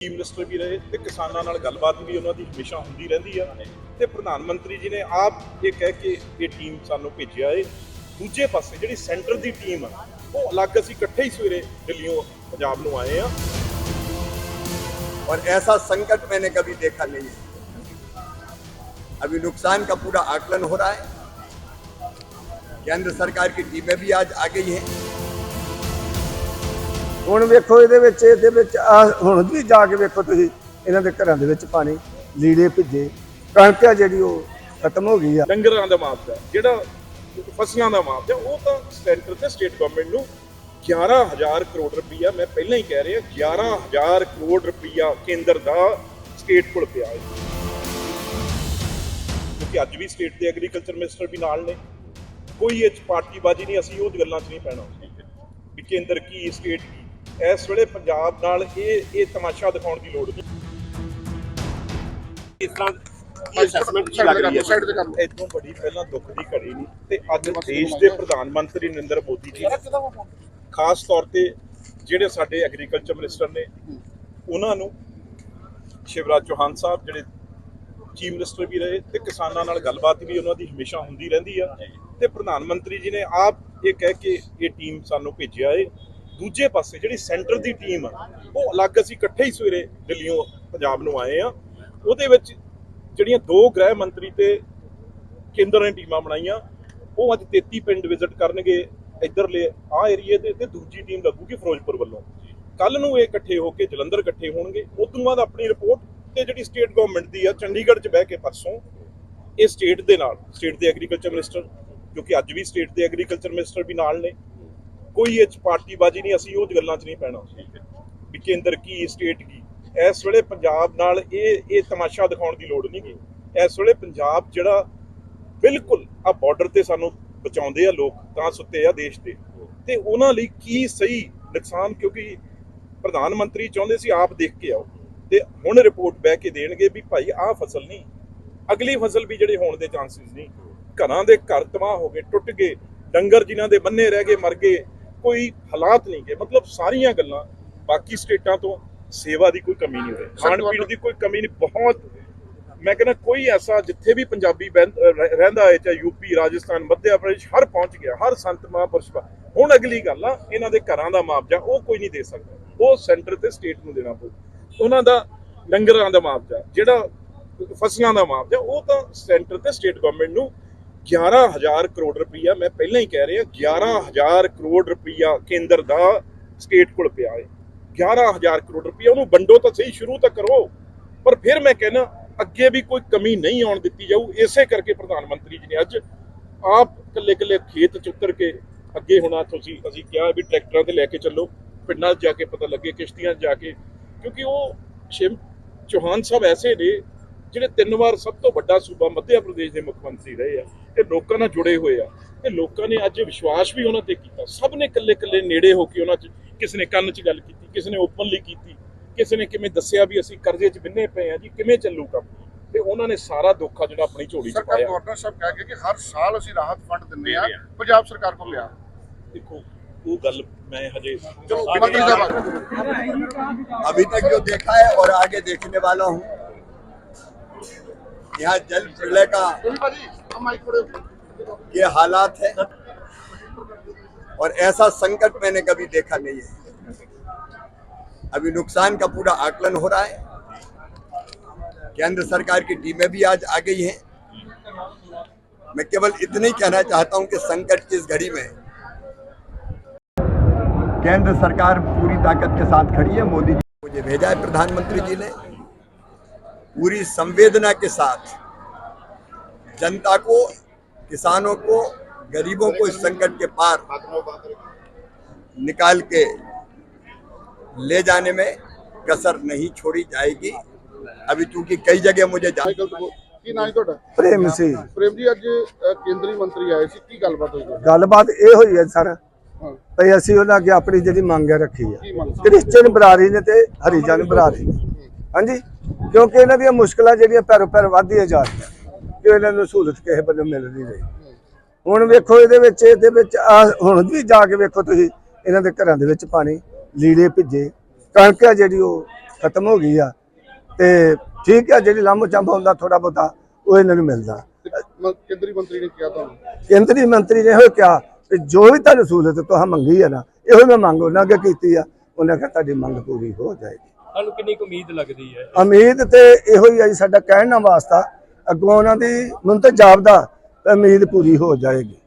Chief minister ਵੀ ਰਹੇ ਤੇ ਕਿਸਾਨਾਂ ਨਾਲ ਗੱਲਬਾਤ ਵੀ ਉਹਨਾਂ ਦੀ ਹਮੇਸ਼ਾ ਹੁੰਦੀ ਰਹਿੰਦੀ ਆ ਤੇ ਪ੍ਰਧਾਨ ਮੰਤਰੀ ਜੀ ਨੇ ਆਪ ਇਹ ਕਹਿ ਕੇ ਇਹ ਟੀਮ ਸਾਨੂੰ ਭੇਜਿਆ ਏ ਦੂਜੇ ਪਾਸੇ ਜਿਹੜੀ ਸੈਂਟਰ ਦੀ ਟੀਮ ਆ ਉਹ ਅਲੱਗ ਅਸੀਂ ਇਕੱਠੇ ਹੀ ਸਵੇਰੇ ਦਿੱਲੀੋਂ ਪੰਜਾਬ ਨੂੰ ਆਏ ਆ और ऐसा संकट मैंने कभी देखा नहीं है अभी नुकसान का पूरा आकलन हो रहा है केंद्र सरकार की टीमें भी आज आ गई हैं ਹੁਣ ਵੇਖੋ ਇਹਦੇ ਵਿੱਚ ਇਹਦੇ ਵਿੱਚ ਹੁਣ ਵੀ ਜਾ ਕੇ ਵੇਖੋ ਤੁਸੀਂ, ਇਹਨਾਂ ਦੇ ਘਰਾਂ ਦੇ ਵਿੱਚ ਪਾਣੀ ਲੀੜੇ ਭਿੱਜੇ। ਕਣਕ ਆ ਜਿਹੜੀ ਉਹ ਖਤਮ ਹੋ ਗਈ ਆ। ਡੰਗਰਾਂ ਦਾ ਮੁਆਵਜ਼ਾ ਜਿਹੜਾ ਫਸਲਾਂ ਦਾ ਮੁਆਵਜ਼ਾ ਉਹ ਤਾਂ ਸੈਂਟਰ ਤੇ ਸਟੇਟ ਗਵਰਨਮੈਂਟ ਨੂੰ 11000 ਕਰੋੜ ਰੁਪਈਆ, ਮੈਂ ਪਹਿਲਾਂ ਹੀ ਕਹਿ ਰਿਹਾ 11000 ਕਰੋੜ ਰੁਪਈਆ ਕੇਂਦਰ ਦਾ ਸਟੇਟ ਕੋਲ ਪਿਆ ਹੈ। ਕਿਉਂਕਿ ਅੱਜ ਵੀ ਸਟੇਟ ਦੇ ਐਗਰੀਕਲਚਰ ਮਿਨਿਸਟਰ ਵੀ ਨਾਲ ਨੇ। ਕੋਈ ਇਹ ਪਾਰਟੀਬਾਜ਼ੀ ਨਹੀਂ, ਅਸੀਂ ਉਹ ਗੱਲਾਂ 'ਚ ਨਹੀਂ ਪੈਣਾ। ਵੀ ਕੇਂਦਰ ਕੀ ਸਟੇਟ ਕੀ ਇਸ ਵੇਲੇ ਪੰਜਾਬ ਨਾਲ ਇਹ ਇਹ ਤਮਾਸ਼ਾ ਦਿਖਾਉਣ ਦੀ ਲੋੜ ਨਹੀਂ। ਇਸ ਤਰ੍ਹਾਂ ਕੀ ਅਸੈਸਮੈਂਟ ਕੀ ਲੱਗ ਰਹੀ ਹੈ ਇਦੋਂ ਬੜੀ ਪਹਿਲਾਂ ਦੁੱਖ ਦੀ ਘੜੀ ਨਹੀਂ ਤੇ ਅੱਜ ਦੇਸ਼ ਦੇ ਪ੍ਰਧਾਨ ਮੰਤਰੀ ਨਰਿੰਦਰ ਮੋਦੀ ਜੀ ਖਾਸ ਤੌਰ ਤੇ ਜਿਹੜੇ ਸਾਡੇ ਐਗਰੀਕਲਚਰ ਮਿਨਿਸਟਰ ਨੇ ਉਹਨਾਂ ਨੂੰ ਸ਼ਿਵਰਾਜ ਚੌਹਾਨ ਸਾਹਿਬ ਜਿਹੜੇ ਚੀਫ ਮਿਨਿਸਟਰ ਵੀ ਰਹੇ ਤੇ ਕਿਸਾਨਾਂ ਨਾਲ ਗੱਲਬਾਤ ਵੀ ਉਹਨਾਂ ਦੀ ਹਮੇਸ਼ਾ ਹੁੰਦੀ ਰਹਿੰਦੀ ਆ। ਤੇ ਪ੍ਰਧਾਨ ਮੰਤਰੀ ਜੀ ਨੇ ਆਪ ਇਹ ਕਹਿ ਕੇ ਇਹ ਟੀਮ ਸਾਨੂੰ ਭੇਜਿਆ ਏ ਦੂਜੇ ਪਾਸੇ ਜਿਹੜੀ ਸੈਂਟਰ ਦੀ ਟੀਮ ਆ, ਉਹ ਅਲੱਗ ਅਸੀਂ ਇਕੱਠੇ ਹੀ ਸਵੇਰੇ ਦਿੱਲੀੋਂ ਪੰਜਾਬ ਨੂੰ ਆਏ ਆ। ਉਹਦੇ ਵਿੱਚ ਜਿਹੜੀਆਂ ਦੋ ਗ੍ਰਹਿ ਮੰਤਰੀ ਤੇ ਕੇਂਦਰ ਨੇ ਟੀਮਾਂ ਬਣਾਈਆਂ, ਉਹ ਅੱਜ 33 ਪਿੰਡ ਵਿਜ਼ਿਟ ਕਰਨਗੇ ਇੱਧਰਲੇ ਆ ਏਰੀਏ ਦੇ ਤੇ ਦੂਜੀ ਟੀਮ ਲੱਗੂਗੀ ਫਿਰੋਜ਼ਪੁਰ ਵੱਲੋਂ। ਕੱਲ ਨੂੰ ਇਹ ਇਕੱਠੇ ਹੋ ਕੇ ਜਲੰਧਰ ਇਕੱਠੇ ਹੋਣਗੇ। ਉਸ ਤੋਂ ਬਾਅਦ ਆਪਣੀ ਰਿਪੋਰਟ ਤੇ ਜਿਹੜੀ ਸਟੇਟ ਗਵਰਨਮੈਂਟ ਦੀ ਆ, ਚੰਡੀਗੜ੍ਹ 'ਚ ਬਹਿ ਕੇ ਪਰਸੋਂ ਇਹ ਸਟੇਟ ਦੇ ਨਾਲ, ਸਟੇਟ ਦੇ ਐਗਰੀਕਲਚਰ ਮਿਨਿਸਟਰ ਕਿਉਂਕਿ ਅੱਜ ਵੀ ਸਟੇਟ ਦੇ ਐਗਰੀਕਲਚਰ ਮਿਨਿਸਟਰ ਵੀ ਨਾਲ ਨੇ ਕੋਈ ਇਹ 'ਚ ਪਾਰਟੀਬਾਜ਼ੀ ਨਹੀਂ, ਅਸੀਂ ਉਹ ਗੱਲਾਂ 'ਚ ਨਹੀਂ ਪੈਣਾ। ਵੀ ਕੇਂਦਰ ਕੀ ਸਟੇਟ ਕੀ। ਇਸ ਵੇਲੇ ਪੰਜਾਬ ਨਾਲ ਇਹ ਇਹ ਤਮਾਸ਼ਾ ਦਿਖਾਉਣ ਦੀ ਲੋੜ ਨਹੀਂ ਗੀ। ਇਸ ਵੇਲੇ ਪੰਜਾਬ ਜਿਹੜਾ ਬਿਲਕੁਲ ਆ ਬਾਰਡਰ ਤੇ ਸਾਨੂੰ ਬਚਾਉਂਦੇ ਆ ਲੋਕ, ਤਾਂ ਸੁੱਤੇ ਆ ਦੇਸ਼ ਦੇ ਤੇ ਉਹਨਾਂ ਲਈ ਕੀ ਸਹੀ ਨੁਕਸਾਨ, ਕਿਉਂਕਿ ਪ੍ਰਧਾਨ ਮੰਤਰੀ ਚਾਹੁੰਦੇ ਸੀ ਆਪ ਦੇਖ ਕੇ ਆਓ। ਤੇ ਹੁਣ ਰਿਪੋਰਟ ਬਹਿ ਕੇ ਦੇਣਗੇ ਵੀ ਭਾਈ ਆਹ ਫਸਲ ਨਹੀਂ, ਅਗਲੀ ਫਸਲ ਵੀ ਜਿਹੜੇ ਹੋਣ ਦੇ ਚਾਂਸਸ ਨਹੀਂ। ਘਰਾਂ ਦੇ ਘਰ ਤਬਾਹ ਹੋ ਗਏ, ਟੁੱਟ ਗਏ, ਡੰਗਰ ਜਿਨ੍ਹਾਂ ਦੇ ਬੰਨੇ ਰਹਿ ਗਏ, ਮਰ ਗਏ ਕੋਈ ਹਾਲਾਤ ਨਹੀਂ ਗਏ। ਮਤਲਬ ਸਾਰੀਆਂ ਗੱਲਾਂ ਬਾਕੀ ਸਟੇਟਾਂ ਤੋਂ ਸੇਵਾ ਦੀ ਕੋਈ ਕਮੀ ਨਹੀਂ ਹੋਈ। ਖਾਣ ਪੀਣ ਦੀ ਕੋਈ ਕਮੀ ਨਹੀਂ ਬਹੁਤ ਮੈਂ ਕਹਿੰਦਾ ਕੋਈ ਐਸਾ ਜਿੱਥੇ ਵੀ ਪੰਜਾਬੀ ਰਹਿੰਦਾ ਹੈ ਚਾਹੇ ਯੂਪੀ ਰਾਜਸਥਾਨ ਮੱਧ ਪ੍ਰਦੇਸ਼ ਹਰ ਪਹੁੰਚ ਗਿਆ ਹਰ ਸੰਤ ਮਹਾਂਪੁਰਸ਼ ਹੁਣ ਅਗਲੀ ਗੱਲ ਆ ਇਹਨਾਂ ਦੇ ਘਰਾਂ ਦਾ ਮੁਆਵਜ਼ਾ ਉਹ ਕੋਈ ਨਹੀਂ ਦੇ ਸਕਦਾ। ਉਹ ਸੈਂਟਰ ਤੇ ਸਟੇਟ ਨੂੰ ਦੇਣਾ ਪਊ। ਉਹਨਾਂ ਦਾ ਡੰਗਰਾਂ ਦਾ ਮੁਆਵਜ਼ਾ ਜਿਹੜਾ ਫਸਲਾਂ ਦਾ ਮੁਆਵਜ਼ਾ ਉਹ ਤਾਂ ਸੈਂਟਰ ਤੇ ਸਟੇਟ ਗਵਰਨਮੈਂਟ ਨੂੰ 11000 ਕਰੋੜ ਰੁਪਈਆ, ਮੈਂ ਪਹਿਲਾਂ ਹੀ ਕਹਿ ਰਿਹਾ 11000 ਕਰੋੜ ਰੁਪਈਆ ਕੇਂਦਰ ਦਾ ਸਟੇਟ ਕੋਲ ਪਿਆ ਹੈ। 11000 ਕਰੋੜ ਰੁਪਈਆ ਉਹਨੂੰ ਵੰਡੋ ਤਾਂ ਸਹੀ, ਸ਼ੁਰੂ ਤਾਂ ਕਰੋ। ਪਰ ਫਿਰ ਮੈਂ ਕਹਿਣਾ, ਅੱਗੇ ਵੀ ਕੋਈ ਕਮੀ ਨਹੀਂ ਆਉਣ ਦਿੱਤੀ ਜਾਊ, ਇਸੇ ਕਰਕੇ ਪ੍ਰਧਾਨ ਮੰਤਰੀ ਜੀ ਨੇ ਅੱਜ ਆਪ ਕੱਲੇ ਕੱਲੇ ਖੇਤ ਚ ਉਤਰ ਕੇ ਅੱਗੇ ਹੋਣਾ ਤੁਸੀਂ, ਅਸੀਂ ਕਿਹਾ ਵੀ ਟਰੈਕਟਰਾਂ ਤੇ ਲੈ ਕੇ ਚੱਲੋ, ਪਿੰਡਾਂ 'ਚ ਜਾ ਕੇ ਪਤਾ ਲੱਗੇ, ਕਿਸ਼ਤੀਆਂ 'ਚ ਜਾ ਕੇ, ਕਿਉਂਕਿ ਉਹ ਸ਼ਿਵ ਚੌਹਾਨ ਸਾਹਿਬ ਐਸੇ ਨੇ, ਜਿਹੜੇ ਤਿੰਨ ਵਾਰ ਸਭ ਤੋਂ ਵੱਡਾ ਸੂਬਾ ਮੱਧ ਪ੍ਰਦੇਸ਼ ਦੇ ਮੁੱਖ ਮੰਤਰੀ ਰਹੇ ਆ। ਤੇ ਲੋਕਾਂ ਨਾਲ ਜੁੜੇ ਹੋਏ ਆ ਤੇ ਲੋਕਾਂ ਨੇ ਅੱਜ ਵਿਸ਼ਵਾਸ ਵੀ ਉਹਨਾਂ ਤੇ ਕੀਤਾ ਸਭ ਨੇ ਇਕੱਲੇ ਇਕੱਲੇ ਨੇੜੇ ਹੋ ਕੇ ਉਹਨਾਂ 'ਚ ਕਿਸੇ ਨੇ ਕੰਨ 'ਚ ਗੱਲ ਕੀਤੀ ਕਿਸੇ ਨੇ ਓਪਨਲੀ ਕੀਤੀ ਕਿਸੇ ਨੇ ਕਿਵੇਂ ਦੱਸਿਆ ਵੀ ਅਸੀਂ ਕਰਜ਼ੇ 'ਚ ਬਿੰਨੇ ਪਏ ਆ ਜੀ ਕਿਵੇਂ ਚੱਲੂ ਕੰਮ ਤੇ ਉਹਨਾਂ ਨੇ ਸਾਰਾ ਦੁੱਖ ਆ ਜਿਹੜਾ ਆਪਣੀ ਝੋਲੀ 'ਚ ਸਰਕਾਰ ਪਾਇਆ ਗਵਰਨਰ ਸਾਹਿਬ ਕਹਿ ਕੇ ਕਿ ਹਰ ਸਾਲ ਅਸੀਂ ਰਾਹਤ ਫੰਡ ਦਿੰਦੇ ਆ ਪੰਜਾਬ ਸਰਕਾਰ ਕੋਲ ਲਿਆ ਦੇਖੋ ਉਹ ਗੱਲ ਮੈਂ ਹਜੇ ਚਲੋ ਮੰਤਰੀ ਸਾਹਿਬ अभी तक जो देखा है और आगे देखने वाला हूँ यहाँ जल प्रलय का ये हालात है और ऐसा संकट मैंने कभी देखा नहीं है। अभी नुकसान का पूरा आकलन हो रहा है। केंद्र सरकार की टीमें भी आज आ गई हैं। मैं केवल इतना ही कहना चाहता हूँ कि संकट की इस घड़ी में केंद्र सरकार पूरी ताकत के साथ खड़ी है। मोदी जी मुझे भेजा है, प्रधानमंत्री जी ने। पूरी संवेदना के साथ जनता को किसानों को गरीबों को इस संकट के पार निकाल के ले जाने में कसर नहीं छोड़ी जाएगी अभी चूंकि कई जगह मुझे जा ਸਾਈਕਲ ਤੋਂ ਕੀ ਨਾਂ ਹੈ ਤੁਹਾਡਾ ਪ੍ਰੇਮ ਸੀ ਪ੍ਰੇਮ ਜੀ ਅੱਜ ਅ, ਕੇਂਦਰੀ ਮੰਤਰੀ ਆਏ ਸੀ ਕੀ ਗੱਲਬਾਤ ਹੋਈ ਤੁਹਾਡੀ? ਗੱਲਬਾਤ ਇਹ ਹੋਈ ਹੈ ਸਰ ਹਾਂ ਭਈ ਅਸੀਂ ਉਹਨਾਂ ਅੱਗੇ ਆਪਣੀ ਜਿਹੜੀ ਮੰਗ ਹੈ ਰੱਖੀ ਆ ਕੀ ਮੰਗ ਕ੍ਰਿਸਚੀਅਨ ਬਰਾਦਰੀ ਨੇ ਤੇ ਹਰੀਜਨ ਬਰਾਦਰੀ ਨੇ ਹਾਂਜੀ ਕਿਉਂਕਿ ਇਹਨਾਂ ਦੀਆਂ ਮੁਸ਼ਕਲਾਂ ਜਿਹੜੀਆਂ ਪੈਰੋ ਪੈਰ ਵਧਦੀਆਂ ਜਾ ਰਹੀਆਂ ਕਿ ਇਹਨਾਂ ਨੂੰ ਸਹੂਲਤ ਕਿਸੇ ਵੱਲੋਂ ਮਿਲ ਨਹੀਂ ਰਹੀ। ਹੁਣ ਵੇਖੋ ਇਹਦੇ ਵਿੱਚ ਇਹਦੇ ਵਿੱਚ ਆ ਹੁਣ ਵੀ ਜਾ ਕੇ ਵੇਖੋ ਤੁਸੀਂ ਇਹਨਾਂ ਦੇ ਘਰਾਂ ਦੇ ਵਿੱਚ ਪਾਣੀ ਲੀੜੇ ਭਿੱਜੇ। ਕਣਕ ਆ ਜਿਹੜੀ ਉਹ ਖਤਮ ਹੋ ਗਈ ਆ। ਤੇ ਠੀਕ ਆ ਜਿਹੜੀ ਲਾਮੋ ਚੰਬ ਹੁੰਦਾ ਥੋੜਾ ਬਹੁਤਾ ਉਹ ਇਹਨਾਂ ਨੂੰ ਮਿਲਦਾ। ਕੇਂਦਰੀ ਮੰਤਰੀ ਨੇ ਕਿਹਾ ਤੁਹਾਨੂੰ? ਕੇਂਦਰੀ ਮੰਤਰੀ ਨੇ ਇਹੋ ਕਿਹਾ ਕਿ ਜੋ ਵੀ ਤੁਹਾਨੂੰ ਸਹੂਲਤ ਤੁਹਾਂ ਮੰਗੀ ਹੈ ਨਾ ਇਹੋ ਮੈਂ ਮੰਗ ਉਹਨਾਂ ਅੱਗੇ ਕੀਤੀ ਆ। ਉਹਨੇ ਕਿਹਾ ਤੁਹਾਡੀ ਮੰਗ ਪੂਰੀ ਹੋ ਜਾਏਗੀ। ਤੁਹਾਨੂੰ ਕਿੰਨੀ ਕੁ ਉਮੀਦ ਲੱਗਦੀ ਹੈ? ਉਮੀਦ ਤੇ ਇਹੋ ਹੀ ਆ ਜੀ ਸਾਡਾ ਕਹਿਣ ਦਾ ਵਾਸਤਾ ਅੱਗੋਂ ਉਹਨਾਂ ਦੀ ਮੈਨੂੰ ਤਾਂ ਜਾਪਦਾ ਉਮੀਦ ਪੂਰੀ ਹੋ ਜਾਏਗੀ।